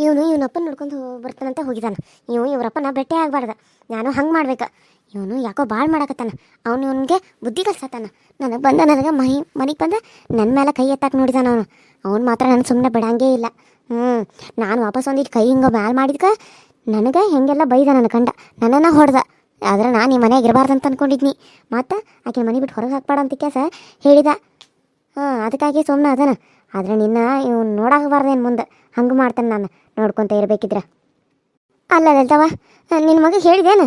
ಇವನು ಇವನಪ್ಪನ ನೋಡ್ಕೊಂಡು ಬರ್ತಾನಂತ ಹೋಗಿದ್ದಾನ ಇವು ಇವರಪ್ಪನ ಭೇಟಿ ಆಗಬಾರ್ದು. ನಾನು ಹಂಗೆ ಮಾಡ್ಬೇಕು. ಇವನು ಯಾಕೋ ಭಾಳ ಮಾಡಕತ್ತಾನ. ಅವನು ಇವನಿಗೆ ಬುದ್ಧಿ ಕಲ್ಸತ್ತಾನ. ನನಗೆ ಬಂದ ನನಗೆ ಮೈ ಮನೆಗೆ ಬಂದ ನನ್ನ ಮೇಲೆ ಕೈ ಎತ್ತಾಕ ನೋಡಿದಾನ ಅವನು. ಅವ್ನು ಮಾತ್ರ ನಾನು ಸುಮ್ಮನೆ ಬಿಡಂಗೇ ಇಲ್ಲ. ಹ್ಞೂ ನಾನು ವಾಪಸ್ ಒಂದಿಟ್ಟು ಕೈ ಹಿಂಗೆ ಮ್ಯಾಲೆ ಮಾಡಿದ್ಕ ನನಗೆ ಹೆಂಗೆಲ್ಲ ಬೈದ ನನ್ನ ಕಂಡ. ನನ್ನನ್ನು ಹೊಡೆದ. ಆದ್ರೆ ನಾನು ಈ ಮನೆಯಾಗ ಇರಬಾರ್ದು ಅಂತ ಅಂದ್ಕೊಂಡಿದ್ನಿ ಮತ್ತು ಆಕೆ ಮನೆ ಬಿಟ್ಟು ಹೊರಗೆ ಹಾಕ್ಬಾರ್ದು ಅಂತ ಕೆಲಸ ಹೇಳಿದ. ಹಾಂ ಅದಕ್ಕಾಗಿ ಸುಮ್ಮನೆ ಅದನ. ಆದ್ರೆ ನಿನ್ನ ಇವ್ನು ನೋಡಾಕಬಾರ್ದೇನು ಮುಂದೆ. ಹಂಗೆ ಮಾಡ್ತಾನೆ ನಾನು. ನೋಡ್ಕೊತ ಇರಬೇಕಿದ್ರ. ಅಲ್ಲ ನಿನ್ನ ಮಗ ಹೇಳಿದೇನು?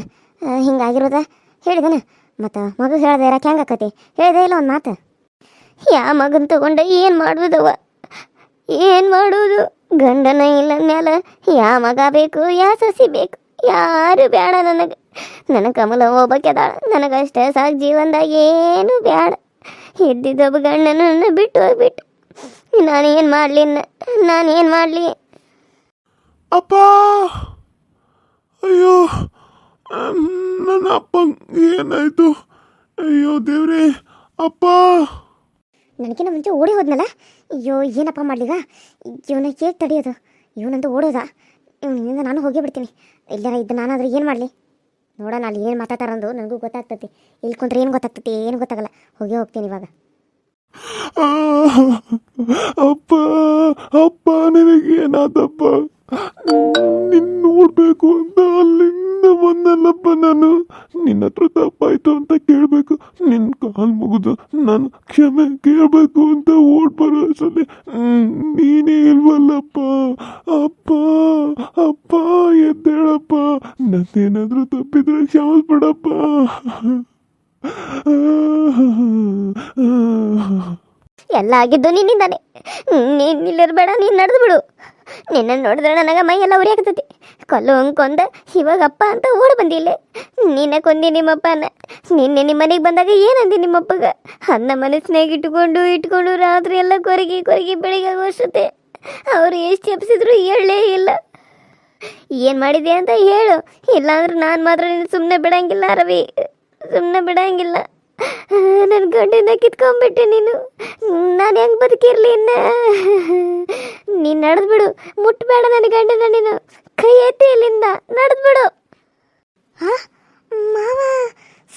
ಹಿಂಗಾಗಿರೋದ? ಹೇಳಿದೇನು? ಮತ್ತು ಮಗ ಹೇಳ್ದೆ ಇರಕ್ಕೆ ಹೆಂಗೆ ಆಕತಿ? ಹೇಳಿದೆ ಇಲ್ಲ ಒಂದು ಮಾತು? ಯಾ ಮಗನ್ ತಗೊಂಡ ಏನು ಮಾಡುವುದವ ಏನು ಮಾಡೋದು? ಗಂಡನ ಇಲ್ಲ ಮೇಲೆ ಯಾ ಮಗ ಬೇಕು, ಯಾ ಸಸಿ ಬೇಕು, ಯಾರು ಬೇಡ ನನಗೆ. ನನ್ನ ಕಮಲ ಹೋಗ್ಬೇಕದಾಳ ನನಗಷ್ಟೇ ಸಾಕು ಜೀವನದಾಗ ಏನು ಬೇಡ ಇದ್ದಿದ್ದೊಬ್ಬ ಗಂಡನನ್ನು ಬಿಟ್ಟು ಹೋಗ್ಬಿಟ್ಟು. ನಾನೇನು ಮಾಡಲಿ ನಾನೇನು ಮಾಡಲಿ? ಅಪ್ಪ! ಅಯ್ಯೋ ನನ್ನ ಅಪ್ಪ ಏನಾಯಿತು? ಅಯ್ಯೋ ದೇವ್ರೆ, ಅಪ್ಪ! ನನಗಿನ್ನ ಮುಂಚೆ ಓಡಿ ಹೋದ್ನಲ್ಲ? ಅಯ್ಯೋ, ಏನಪ್ಪ ಮಾಡ್ಲಿಗ? ಇವನ ಹೇಗೆ ತಡೆಯೋದು. ಇವನಂತೂ ಓಡೋದ. ಇವನಿಂದ ನಾನು ಹೋಗೇ ಬಿಡ್ತೀನಿ. ಎಲ್ಲಾರ ಇದ್ದು ನಾನಾದ್ರೆ ಏನು ಮಾಡಲಿ? ನೋಡೋಣ ಅಲ್ಲಿ ಏನು ಮಾತಾಡ್ತಾರಂದು. ನನಗೂ ಗೊತ್ತಾಗ್ತತಿ. ಇಲ್ಲಿ ಕುಂತ್ರೆ ಏನು ಗೊತ್ತಾಗ್ತತಿ? ಏನು ಗೊತ್ತಾಗಲ್ಲ. ಹೋಗೇ ಹೋಗ್ತೀನಿ ಇವಾಗ. ಅಪ್ಪ ಅಪ್ಪ, ನಿನಗೇನಾದಪ್ಪ? ನಿನ್ ನೋಡ್ಬೇಕು ಅಂತ ಅಲ್ಲಿಂದ ಬಂದಲ್ಲಪ್ಪ ನಾನು. ನಿನ್ನ ಹತ್ರ ತಪ್ಪಾಯ್ತು ಅಂತ ಕೇಳ್ಬೇಕು. ನಿನ್ನ ಕಾಲ್ ಮುಗಿದು ನಾನು ಕ್ಷಮೆ ಕೇಳ್ಬೇಕು ಅಂತ ಓಡ್ ಬರೋ ಅಷ್ಟರಲ್ಲಿ ನೀನೇ ಇಲ್ವಲ್ಲಪ್ಪ. ಅಪ್ಪ ಅಪ್ಪ, ಎದ್ದೇಳಪ್ಪ. ನಂದೇನಾದ್ರೂ ತಪ್ಪಿದ್ರೆ ಕ್ಷಮಿಸ್ಬಿಡಪ್ಪ ಎಲ್ಲ ಆಗಿದ್ದು ನಿನ್ನಿಂದಾನೆ. ನೀನು ಇಲ್ಲಿರ್ಬೇಡ, ನೀನು ನಡೆದು ಬಿಡು. ನಿನ್ನ ನೋಡಿದ್ರೆ ನನಗೆ ಮೈ ಎಲ್ಲ ಉರಿ ಆಗ್ತತಿ. ಕೊಲ್ಲು ಕೊಂದ ಇವಾಗ ಅಪ್ಪ ಅಂತ ಓಡ್ ಬಂದಿಲ್ಲೆ ನಿನ್ನ ಕೊಂದಿ ನಿಮ್ಮಪ್ಪನ. ನಿನ್ನೆ ನಿಮ್ಮ ಮನೆಗೆ ಬಂದಾಗ ಏನಂದಿ ನಿಮ್ಮಪ್ಪಗ? ಅನ್ನ ಮನಸ್ಸಿನಾಗ ಇಟ್ಕೊಂಡು ಇಟ್ಕೊಂಡು ರಾತ್ರಿ ಎಲ್ಲ ಕೊರಗಿ ಕೊರಗಿ ಬೆಳಿಗ್ಗೆ ಆಗೋಷ್ಟತೆ ಅವ್ರು ಎಷ್ಟು ಎಪ್ಸಿದ್ರು ಹೇಳಲೇ ಇಲ್ಲ. ಏನು ಮಾಡಿದೆ ಅಂತ ಹೇಳು. ಇಲ್ಲಾಂದ್ರೆ ನಾನು ಮಾತ್ರ ನೀನು ಸುಮ್ಮನೆ ಬಿಡಂಗಿಲ್ಲ ರವಿ ಸುಮ್ಮನೆ ಬಿಡಂಗಿಲ್ಲ. ನನ್ನ ಗಂಡನ ಕಿತ್ಕೊಂಡ್ಬಿಟ್ಟೆ ನೀನು. ನಾನು ಹೆಂಗೆ ಬದುಕಿರ್ಲಿ ಇನ್ನ? ನೀನು ನಡೆದ್ಬಿಡು. ಮುಟ್ಬೇಡ ನನ್ನ ಗಂಡನ ನೀನು. ಕೈ ಎತ್ತಿ ಇಲ್ಲಿಂದ. ನಡೆದ್ಬಿಡು. ಹಾ ಮಾವ,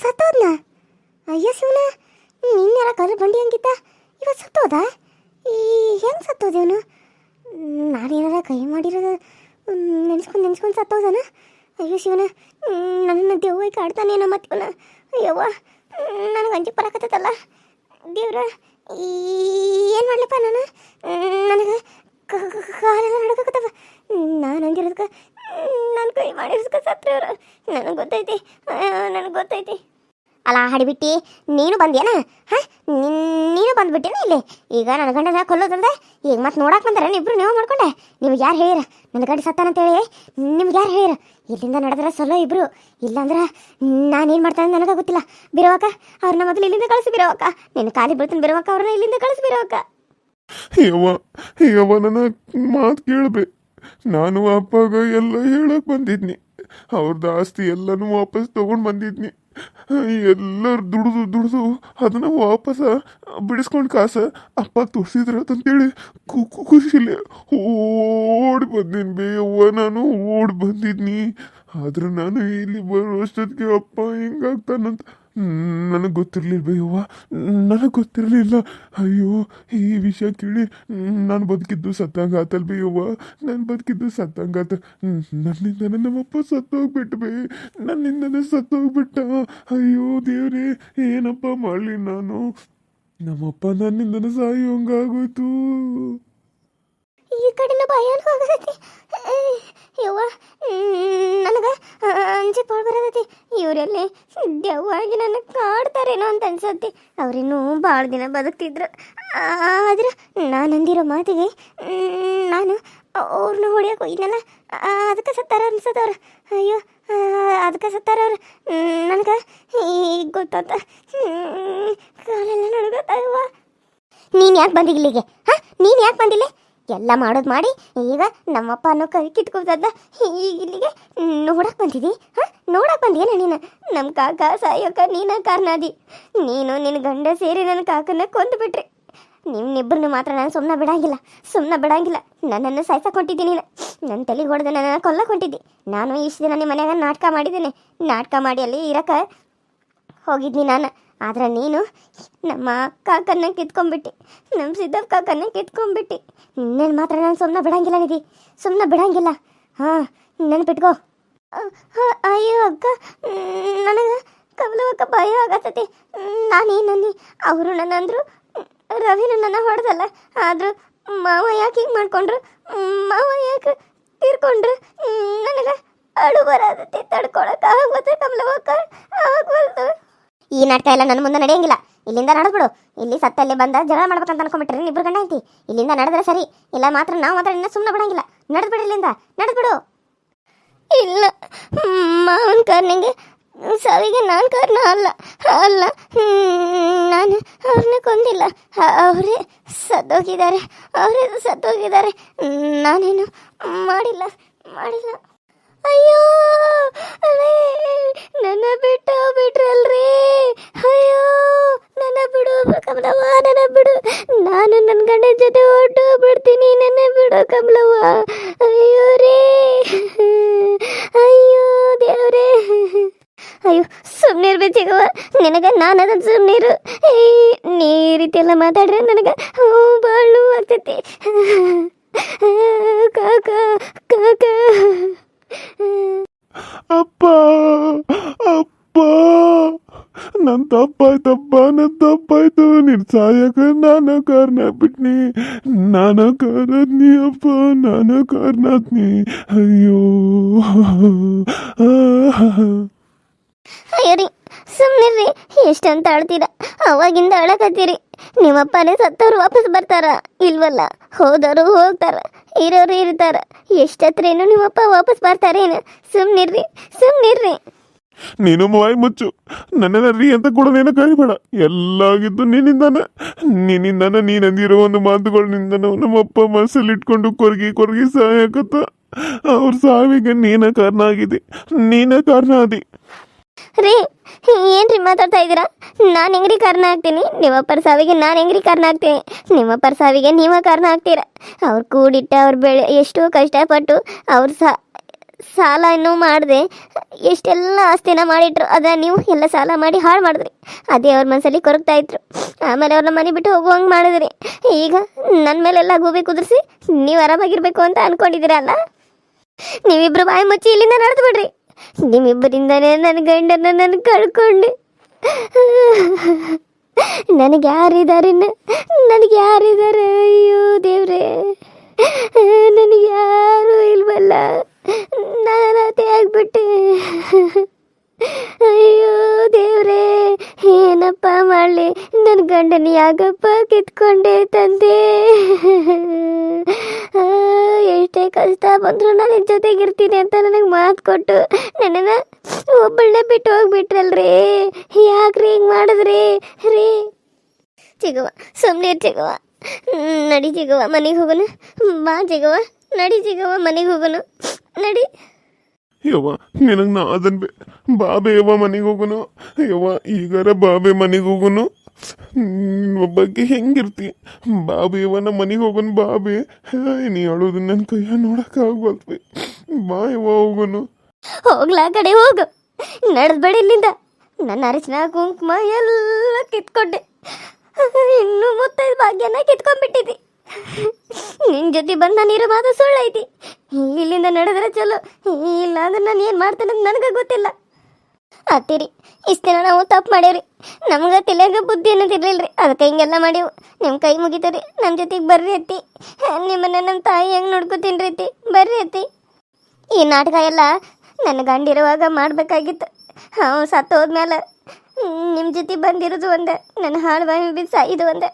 ಸತ್ತೋದ್ನ? ಅಯ್ಯ ಶಿವನ ನಿನ್ನೆಲ್ಲ ಕಲ್ಲು ಬಂಡಿ ಹಂಗಿದ್ದ ಇವತ್ತು ಸತ್ತೋದ? ಈ ಹೆಂಗೆ ಸತ್ತೋದೇವನು ನಾನೇನಾರ ಕೈ ಮಾಡಿರೋದು ನೆನ್ಸ್ಕೊಂಡು ನೆನ್ಸ್ಕೊಂಡು ಸತ್ತೋದನ? ಅಯ್ಯೋ ಶಿವನ ನನ್ನ ದೆವ್ವ ಕಾಡ್ತಾನೇನೋ ಮತ್ತೆ ಇವನ. ಅಯ್ಯವ್ವ ನನಗೆ ಅಂಜಿಕೆ ಬರಕತ್ತೈತಲ್ಲ. ದೇವ್ರ ಏನು ಮಾಡ್ಲಪ್ಪ ನಾನು? ನನಗೆ ಕಾಲೆಲ್ಲ ನಡಕತ್ತವ ನಾನು ಹಂಗಿರೋದಕ್ಕೆ ನಾನು ಕೈ ಮಾಡಿರೋದಕ್ಕೆ ಸತ್ತವ್ರು ನನಗೆ ಗೊತ್ತೈತಿ ನನಗೆ ಗೊತ್ತೈತಿ. ಅಲ್ಲ ಹಡಿಬಿಟ್ಟಿ. ನೀನು ಬಂದ್ಯಾನ? ಹಾಂ? ನೀನು ಬಂದ್ಬಿಟ್ಟೇನ ಇಲ್ಲಿ? ಈಗ ನನ್ನ ಗಂಡನ ಕೊಲ್ಲೋದಂದ್ರೆ ಈಗ ಮತ್ತೆ ನೋಡಕ್ಕೆ ಬಂದಾರ ಇಬ್ರು ನೀವು ಮಾಡ್ಕೊಂಡೆ. ನಿಮ್ಗೆ ಯಾರು ಹೇಳಿರ ನನ್ನ ಗಂಡ ಸತ್ತಾನಂತೇಳಿ ನಿಮ್ಗೆ ಯಾರು ಹೇಳಿರ ಇಲ್ಲಿಂದ ನಡೆದ್ರೆ ಸೊಲ್ಲೋ ಇಬ್ರು. ಇಲ್ಲಾಂದ್ರೆ ನಾನೇನು ಮಾಡ್ತಾನೆ ನನಗೆ ಗೊತ್ತಿಲ್ಲ. ಬಿರೋವಕ್ಕ ಅವ್ರನ್ನ ಮೊದಲು ಇಲ್ಲಿಂದ ಕಳಿಸಿ ಬಿರೋವಕ್ಕ. ನಿನ್ನ ಖಾಲಿ ಬೀಳ್ತಾನೆ ಬಿರೋವಕ್ಕ ಅವ್ರನ್ನ ಇಲ್ಲಿಂದ ಕಳಿಸಿ ಬಿರೋವಕ್ಕ. ಯವ್ವ ನನ್ನ ಮಾತು ಕೇಳ್ಬೆ. ನಾನು ಅಪ್ಪಾಗ ಎಲ್ಲ ಹೇಳಕ್ ಬಂದಿದ್ನಿ. ಅವ್ರದ್ದು ಆಸ್ತಿ ಎಲ್ಲನೂ ವಾಪಸ್ ತಗೊಂಡು ಬಂದಿದ್ನಿ. ಎಲ್ಲರೂ ದುಡ್ದು ದುಡ್ದು ಅದನ್ನ ವಾಪಸ್ ಬಿಡಿಸ್ಕೊಂಡು ಕಾಸ ಅಪ್ಪ ತೋರಿಸಿದ್ರ ಅಂತೇಳಿ ಖುಷಿಲಿ ಓಡಿ ಬಂದೀನಿ ಬೇಯವ್ವ ನಾನು ಓಡಿ ಬಂದಿದ್ನಿ. ಆದ್ರೆ ನಾನು ಇಲ್ಲಿ ಬರೋ ಅಷ್ಟೊತ್ತಿಗೆ ಅಪ್ಪ ಹಿಂಗಾಗ್ತಾನಂತ ನನಗೆ ಗೊತ್ತಿರಲಿಲ್ಲ ಅಯ್ಯವ್ವ ನನಗೆ ಗೊತ್ತಿರಲಿಲ್ಲ. ಅಯ್ಯೋ, ಈ ವಿಷಯ ಕೇಳಿ ನಾನು ಬದುಕಿದ್ದು ಸತ್ತಂಗ ಆತಲ್ ಬಯ್ಯವ್ವ ನಾನು ಬದುಕಿದ್ದು ಸತ್ತಂಗಾತ. ನನ್ನಿಂದನೇ ನಮ್ಮಪ್ಪ ಸತ್ತೋಗ್ಬಿಟ್ಟು ಬೇ ನನ್ನಿಂದನೇ ಸತ್ತೋಗ್ಬಿಟ್ಟ. ಅಯ್ಯೋ, ದೇವ್ರೇ, ಏನಪ್ಪ ಮಾಡಲಿ ನಾನು? ನಮ್ಮಪ್ಪ ನನ್ನಿಂದನೇ ಸಾಯೋಂಗಾಗೋಯ್ತು ಈ ಕಡೆನ ಭಯನೂ ಆಗತೈತಿ. ಯವ್ವ ನನಗೆ ಅಂಜಿ ಪಾಳು ಬರತೈತಿ ಇವರೆಲ್ಲಿ ದೆವ್ವಾಗಿ ನನ್ನ ಕಾಡ್ತಾರೇನೋ ಅಂತ ಅನ್ಸುತ್ತೆ. ಅವರಿನ್ನೂ ಭಾಳ ದಿನ ಬದುಕ್ತಿದ್ರು. ಆದ್ರೆ ನಾನು ಅಂದಿರೋ ಮಾತಿಗೆ ನಾನು ಅವ್ರನ್ನ ಹೊಡಿಯೋಕೆ ಹೋಗಿದ್ನಲ್ಲ, ಅದಕ್ಕೆ ಸತ್ತಾರ ಅವ್ರು. ಅಯ್ಯೋ, ಅದಕ್ಕೆ ಸತ್ತಾರವ್ರು ನನಗೆ ಈಗ ಗೊತ್ತಾತ. ಕಾಲೆಲ್ಲ ನಡುಗತ್ತಾಯವ್ವ ನೀನು ಯಾಕೆ ಬಂದಿಲ್ಲ ಇಲ್ಲಿಗೆ ಹಾಂ? ನೀನು ಯಾಕೆ ಬಂದಿಲ್ಲ? ಎಲ್ಲ ಮಾಡೋದು ಮಾಡಿ, ಈಗ ನಮ್ಮಪ್ಪ ಅನ್ನೋ ಕೈ ಕಿತ್ಕೋದಲ್ಲ ಈಗ ಇಲ್ಲಿಗೆ ನೋಡಕ್ಕೆ ಬಂದಿದ್ದಿ ಹಾಂ? ನೋಡಕ್ಕೆ ಬಂದಿಯಲ್ಲ ನೀನು? ನಮ್ಮ ಕಾಕ ಸಾಯೋಕ ನೀನ ಕಾರಣಾದಿ ನೀನು ನಿನ್ನ ಗಂಡ ಸೇರಿ ನನ್ನ ಕಾಕನ ಕೊಂದುಬಿಟ್ರಿ. ನಿಮ್ಮಿಬ್ಬರನ್ನು ಮಾತ್ರ ನಾನು ಸುಮ್ಮನೆ ಬಿಡಂಗಿಲ್ಲ ಸುಮ್ಮನೆ ಬಿಡಂಗಿಲ್ಲ. ನನ್ನನ್ನು ಸಾಯ್ಸಕ್ಕೆ ನೀನು. ನನ್ನ ತಲೆಗೆ ಹೊಡೆದು ನನ್ನ ಕೊಲ್ಲಕ್ಕೆ ಹೊಂಟಿದ್ದಿ ನಾನು ಇಷ್ಟು ದಿನ ನಿಮ್ಮ ಮನ್ಯಾಗ ನಾಟಕ ಮಾಡಿದ್ದೇನೆ. ನಾಟಕ ಮಾಡಿ ಅಲ್ಲಿ ಇರಕ್ಕೆ ಹೋಗಿದ್ನಿ ನಾನು. ಆದ್ರೆ ನೀನು ನಮ್ಮ ಕಾಕನ್ನ ಕಿತ್ಕೊಂಡ್ಬಿಟ್ಟು, ನಮ್ಮ ಸಿದ್ದಪ್ಪ ಕಾಕನ್ನ ಕಿತ್ಕೊಂಡ್ಬಿಟ್ಟು. ನಿನ್ನೇನು ಮಾತ್ರ ನಾನು ಸುಮ್ಮನೆ ಬಿಡಂಗಿಲ್ಲ ನಿಧಿ ಸುಮ್ಮನೆ ಬಿಡಂಗಿಲ್ಲ. ಹಾಂ, ನೆನ್ಪಿಟ್ಕೋ. ಅಯ್ಯೋ ಅಕ್ಕ ನನಗೆ ಕಮಲವಕ್ಕ ಭಯ ಆಗತ್ತೈತಿ. ನಾನೇನಂದು ಅವರು ನನ್ನ ಅಂದರು ರವಿನ ನನ್ನ ಹೊಡೆದಲ್ಲ. ಆದರೂ ಮಾವ ಯಾಕೆ ಹಿಂಗೆ ಮಾಡ್ಕೊಂಡ್ರು? ಮಾವ ಯಾಕೆ ತೀರ್ಕೊಂಡ್ರು? ನನಗೆ ಅಳು ಬರತೈತಿ ತಡ್ಕೊಳಕ್ಕೆ ಆಗ್ಬೋದು ಕಮಲವಕ್ಕ ಆಗ್ವಲ್ದು. ಈ ನಾಟಕ ಎಲ್ಲ ನನ್ನ ಮುಂದೆ ನಡೆಯಂಗಿಲ್ಲ. ಇಲ್ಲಿಂದ ನಡೆದ್ಬಿಡು ಇಲ್ಲಿ ಸತ್ತಲ್ಲಿ ಬಂದ ಜಗಳ ಮಾಡ್ಬೇಕಂತ ಅನ್ಕೊಂಡ್ಬಿಟ್ರೆ ಇಬ್ರು ಗಂಡ ಐತಿ ಇಲ್ಲಿಂದ ನಡೆದ್ರೆ ಸರಿ. ಇಲ್ಲ ಮಾತ್ರ ನಾವು ಮಾತ್ರ ನಿನ್ನ ಸುಮ್ಮನೆ ಬಿಡಂಗಿಲ್ಲ. ನಡೆದ್ಬಿಡು ಇಲ್ಲಿಂದ. ನಡೆದ್ಬಿಡು ಇಲ್ಲ. ಮಾವನ ಕಾರ್ನಿಗೆ ಸಾವಿಗೆ ನಾನು ಕಾರಣ ಅಲ್ಲ. ಅಲ್ಲ. ನಾನು ಅವ್ರನ್ನ ಕೊಂದಿಲ್ಲ. ಅವರೇ ಸತ್ತೋಗಿದ್ದಾರೆ. ಅವರೇ ಸತ್ತೋಗಿದ್ದಾರೆ. ನಾನೇನು ಮಾಡಿಲ್ಲ. ಮಾಡಿಲ್ಲ. ಅಯ್ಯೋ ಅರೇ, ನನ್ನ ಬಿಟ್ಟು ಬಿಟ್ರಲ್ರಿ. ಅಯ್ಯೋ ನನ್ನ ಬಿಡು ಕಮಲವ್ವ ನನ್ನ ಬಿಡು. ನಾನು ನನ್ನ ಗಂಡನ ಜೊತೆ ಹೊರಟು ಬಿಡ್ತೀನಿ ನನ್ನ ಬಿಡು ಕಮಲವ್ವ. ಅಯ್ಯೋ ರೇ. ಅಯ್ಯೋ ದೇವ್ರೇ. ಅಯ್ಯೋ ಸುಮ್ಮನೆ ಚಿಗವ ನಿನಗೆ ನಾನು ಅದನ್ನು ಸುಮ್ಮನಿರು ನೀ ಈ ರೀತಿ ಎಲ್ಲ ಮಾತಾಡ್ರೆ ನನಗೆ ಬಾಳು ಆಗ್ತೈತಿ. ಕಾಕ ಕಾಕ. ಅಪ್ಪ ಅಪ್ಪ ನನ್ ತಪ್ಪಾಯ್ತಪ್ಪ ನನ್ ತಪ್ಪಾಯ್ತು ನಿನ್ ಸಾಯಕ ನಾನು ಕಾರಣ ಬಿಟ್ನಿ ನಾನು ಕಾರದ್ನಿ ಅಪ್ಪ ನಾನು ಕಾರಣತ್ನಿ ಅಯ್ಯೋ ಅಯ್ಯೋ ರೀ ಸುಮ್ಮನಿರ್ರಿ ಎಷ್ಟಂತ ಅಳ್ತೀರ? ಅವಾಗಿಂದ ಅಳಕತ್ತೀರಿ. ನಿಮ್ಮಪ್ಪನೇ ಸತ್ತವ್ರು ವಾಪಸ್ ಬರ್ತಾರ. ಇಲ್ವಲ್ಲ ಹೋದವರು ಹೋಗ್ತಾರ, ಇರೋರು ಇರ್ತಾರ. ಎಷ್ಟತ್ರೇನು ನಿಮ್ಮಪ್ಪ ವಾಪಸ್ ಬರ್ತಾರೇನು? ಸುಮ್ಮನಿರ್ರಿ ಸುಮ್ಮನಿರ್ರಿ ನೀನು ಬಾಯಿ ಮುಚ್ಚು. ನನ್ನನ್ನ ರೀ ಅಂತ ಕೂಡ ನೀನು ಕರಿಬೇಡ. ಎಲ್ಲಾಗಿದ್ದು ನಿನ್ನಿಂದಾನ. ನಿನ್ನಿಂದಾನ ನೀನಂದಿರೋ ಒಂದು ಮಾತುಗಳಿಂದ ನಮ್ಮಪ್ಪ ಮನಸ್ಸಲ್ಲಿ ಇಟ್ಕೊಂಡು ಕೊರಗಿ ಕೊರಗಿ ಸಹಾಯಕತ್ತ ಅವ್ರ ಸಾವಿಗೆ ನೀನ ಕಾರಣ ಆಗಿದೆ ನೀನ ಕಾರಣ ಆದಿ. ರೀ, ಏನ್ರಿ ಮಾತಾಡ್ತಾ ಇದ್ದೀರಾ? ನಾನು ಹೆಂಗ್ರಿ ಕಾರಣ ಆಗ್ತೀನಿ? ನಿಮ್ಮಪ್ಪರ ಸಾವಿಗೆ ನಾನು ಹೆಂಗ್ರಿ ಕಾರಣ ಆಗ್ತೀನಿ? ನಿಮ್ಮಪ್ಪರ ಸಾವಿಗೆ ನೀವೇ ಕಾರಣ ಆಗ್ತೀರ? ಅವ್ರು ಕೂಡಿಟ್ಟ, ಅವ್ರು ಬೆಳೆ, ಎಷ್ಟೋ ಕಷ್ಟಪಟ್ಟು ಅವ್ರ ಸಾ, ಸಾಲ ಇನ್ನೂ ಮಾಡಿದೆ, ಎಷ್ಟೆಲ್ಲ ಆಸ್ತಿನ ಮಾಡಿಟ್ರು, ಅದ ನೀವು ಎಲ್ಲ ಸಾಲ ಮಾಡಿ ಹಾಳು ಮಾಡಿದ್ರಿ. ಅದೇ ಅವ್ರ ಮನಸ್ಸಲ್ಲಿ ಕೊರಗ್ತಾ ಇದ್ರು. ಆಮೇಲೆ ಅವ್ರನ್ನ ಮನೆ ಬಿಟ್ಟು ಹೋಗುವಂಗೆ ಮಾಡಿದ್ರಿ. ಈಗ ನನ್ನ ಮೇಲೆಲ್ಲ ಗೂಬೆ ಕುದುರಿಸಿ ನೀವು ಆರಾಮಾಗಿರ್ಬೇಕು ಅಂತ ಅನ್ಕೊಂಡಿದ್ದೀರಲ್ಲ? ನೀವಿಬ್ರು ಬಾಯಿ ಮುಚ್ಚಿ ಇಲ್ಲಿಂದ ನಡೆದು ಬಿಡ್ರಿ ನಿಮ್ಮಿಬ್ಬರಿಂದನೇ ನನ್ನ ಗಂಡನ ನನ್ನ ಕಳ್ಕೊಂಡೆ. ನನಗೆ ಯಾರಿದ್ದಾರೆ ನನಗೆ ಯಾರಿದ್ದಾರೆ? ಅಯ್ಯೋ ದೇವ್ರೆ. ನನಗೆ ಯಾರು ಇಲ್ವಲ್ಲ. ನಾನು ಅದೇ ಆಗ್ಬಿಟ್ಟೆ. ಅಯ್ಯೋ ದೇವ್ರೆ, ಏನಪ್ಪ ಮಾಡಲಿ? ನನ್ನ ಗಂಡನ ಯಾಕಪ್ಪ ಕಿತ್ಕೊಂಡೆ ತಂದೆ. ಎಷ್ಟೇ ಕಷ್ಟ ಬಂದ್ರು ನಾನು ಜೊತೆಗಿರ್ತೀನಿ ಅಂತ ನನಗೆ ಮಾತು ಕೊಟ್ಟು ನನ್ನನ್ನು ಒಬ್ಬಳನ್ನೇ ಬಿಟ್ಟು ಹೋಗ್ಬಿಟ್ರಲ್ರಿ? ಯಾಕ್ರಿ ಹಿಂಗೆ ಮಾಡಿದ್ರಿ? ರೀ? ಚಿಗವ ಸುಮ್ಮನೆ ಚಿಗವ ನಡಿ ಚಿಗವ ಮನೆಗೆ ಹೋಗೋಣ. ಬಾ ಚಿಗವ ನಡಿ ಚಿಗವ ಮನೆಗೆ ಹೋಗೋಣ. ನಡಿ. ಯವ್ವ, ನಿನಗೆ ನಾ ಅದನ್ ಬೇ ಬಾಬೆ ಯವ್ವ ಮನೆಗೆ ಹೋಗುನು? ಯವ್ವ, ಈಗಾರ ಬಾಬೆ ಮನೆಗೆ ಹೋಗುನು? ಒಬ್ಬಕ್ಕೆ ಹೆಂಗಿರ್ತಿ? ಬಾಬೆ ಯವ್ವ ನಮ್ಮ ಮನೆಗೆ ಹೋಗೋನು ಬಾಬೆ. ನೀ ಅಳೋದು ನನ್ನ ಕೈಯ ನೋಡಕ್ಕಾಗಲ್ವಿ ಬಾ ಯವ್ವ ಹೋಗುನು. ಹೋಗ್ಲಾ ಕಡೆ, ಹೋಗು. ನಡೆದ್ಬೇಡಿ ಇಲ್ಲಿಂದ. ನನ್ನ ಅರಿಶಿನ ಕುಂಕುಮ ಎಲ್ಲ ಕಿತ್ಕೊಂಡೆ. ಇನ್ನು ಮುತ್ತೈದು ಭಾಗ್ಯನ ಕಿತ್ಕೊಂಡ್ಬಿಟ್ಟಿದ್ದಿ. ನಿನ್ ಜೊತೆ ಬಂದ ನೀರು ಮಾತು ಸುಳ್ಳೈತಿ. ಇಲ್ಲಿಂದ ನಡೆದ್ರೆ ಚಲೋ. ಇಲ್ಲ ಅಂದ್ರೆ ನಾನು ಏನು ಮಾಡ್ತೇನೆ ನನಗೆ ಗೊತ್ತಿಲ್ಲ. ಅತ್ತಿರಿ, ಇಷ್ಟು ದಿನ ನಾವು ತಪ್ಪು ಮಾಡೇವ್ರಿ ನಮ್ಗೆ ತಿಳಿಯಾಗ ಬುದ್ಧಿ ಅನ್ನೋದಿರ್ಲಿಲ್ರಿ ಅದಕ್ಕೆ ಹಿಂಗೆಲ್ಲ ಮಾಡೇವು ನಿಮ್ಮ ಕೈ ಮುಗಿತೀರಿ ನಮ್ಮ ಜೊತೆಗೆ ಬರ್ರಿ ಅತ್ತಿ. ನಿಮ್ಮನ್ನು ನಮ್ಮ ತಾಯಿ ಹೆಂಗೆ ನೋಡ್ಕೋತೀನಿ ರೀ ಅತ್ತಿ. ಬರ್ರಿ ಅತ್ತಿ. ಈ ನಾಟಕ ಎಲ್ಲ ನನ್ನ ಗಂಡಿರುವಾಗ ಮಾಡಬೇಕಾಗಿತ್ತು. ಅವ ಸತ್ತು ಹೋದ್ಮೇಲೆ ನಿಮ್ಮ ಜೊತೆ ಬಂದಿರೋದು ಒಂದೇ. ನನ್ನ ಹಾಳು ಬಾಯಿ ಬಿದ್ದು ಸಾಯಿದು ಒಂದೇ.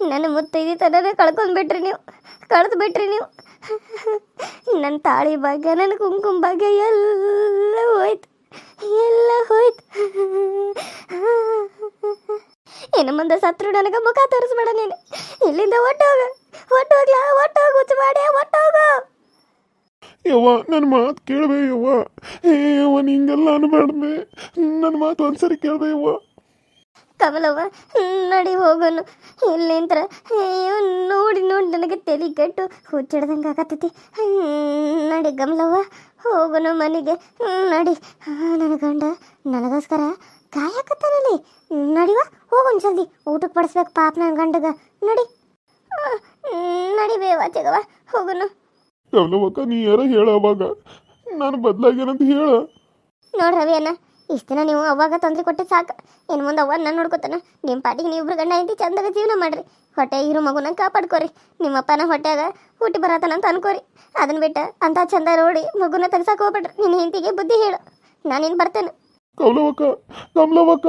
ನನ್ನ ಮುತ್ತೈದಿ ತನನೇ ಕಳ್ಕೊಂಡ್ಬಿಟ್ರಿ ನೀವು. ಕಳೆದು ಬಿಟ್ರಿ ನೀವು. ನನ್ನ ತಾಳಿ ಭಾಗ್ಯ ನನ್ನ ಕುಂಕುಮ ಭಾಗ್ಯ ಎಲ್ಲ ಹೋಯ್ತು. ಎಲ್ಲ ಹೋಯ್ತು. ಇನ್ನು ಮುಂದೆ ಸತ್ರು ನನಗೆ ಮುಖ ತೋರಿಸ್ಬೇಡ ನೀನು. ಇಲ್ಲಿಂದ ಒಟ್ಟೋಗ ಒಟ್ಟೋಗ್ಲಾ ಒಟ್ಟೋಗ ಹುಚ್ಚು ಮಾಡಿ ಒಟ್ಟೋಗು ಯವ್ವ ನನ್ನ ಮಾತು ಕೇಳ್ಬೇ ಯವ್ವ. ಏ ಯವ್ವ, ನಿಂಗೆಲ್ಲ ಅನ್ಬೇಡ್ಬೆ. ನನ್ನ ಮಾತು ಒಂದ್ಸರಿ ಕೇಳ್ಬೇ ಯವ್ವ. ಕಮಲವ್ವ ನಡಿ ಹೋಗೋನು. ಇಲ್ಲಿಂತ್ರ ಅಯ್ಯೋ ನೋಡಿ ನೋಡಿ ನನಗೆ ತಲೆ ಕೆಟ್ಟು ಹುಚ್ಚಿಡ್ದಂಗೆ ಆಗತ್ತೈತಿ. ನಡಿ ಗಮಲವ್ವ ಹೋಗೋನು ಮನೆಗೆ. ನಡಿ. ನನ್ನ ಗಂಡ ನನಗೋಸ್ಕರ ಕಾಯಕತ್ತಾನಲ್ಲಿ. ನಡಿವ ಹೋಗೋಣ ಜಲ್ದಿ. ಊಟಕ್ಕೆ ಬಡಿಸ್ಬೇಕು ಪಾಪ ನನ್ನ ಗಂಡಗ. ನಡಿ. ಆ, ಹ್ಮ್, ನಡಿ ಬೇವ ಜಗವ ಹೋಗೋನು. ಕಮಲವಕ್ಕ ನೀ ಯಾರ ಹೇಳ ಅವಾಗ? ನಾನು ಬದ್ಲಾಗ್ಯಾನಂತ ಹೇಳ. ನೋಡ್ರವಿ ಅಣ್ಣ ಇಷ್ಟು ದಿನ ನೀವು ಅವಾಗ ತೊಂದರೆ ಕೊಟ್ಟೆ ಸಾಕು. ಇನ್ನು ಮುಂದೆ ಅವ್ವ ನಾನು ನೋಡ್ಕೊತಾನ. ನಿಮ್ಮ ಪಾಟಿಗೆ ನೀವು ಇಬ್ರು ಗಂಡ ಹೆಂಡತಿ ಚಂದಾಗ ಜೀವನ ಮಾಡ್ರಿ. ಹೊಟ್ಟೆ ಇರೋ ಮಗುನ ಕಾಪಾಡ್ಕೊರಿ. ನಿಮ್ಮಪ್ಪನ ಹೊಟ್ಯಾಗ ಹುಟ್ಟಿ ಬರತಾನಂತ ಅನ್ಕೋರಿ. ಅದನ್ನ ಬಿಟ್ಟು ಅಂತ ಚಂದ ನೋಡಿ ಮಗುನ ತೆಗ್ಸಕ್ಕೆ ಹೋಗ್ಬಿಟ್ರಿ ನಿನ್ನ ಹೆಂಡತಿಗೆ ಬುದ್ಧಿ ಹೇಳು. ನಾನೇನು ಬರ್ತೇನೆ. ಕಮಲವಕ್ಕ ಕಮಲವಕ್ಕ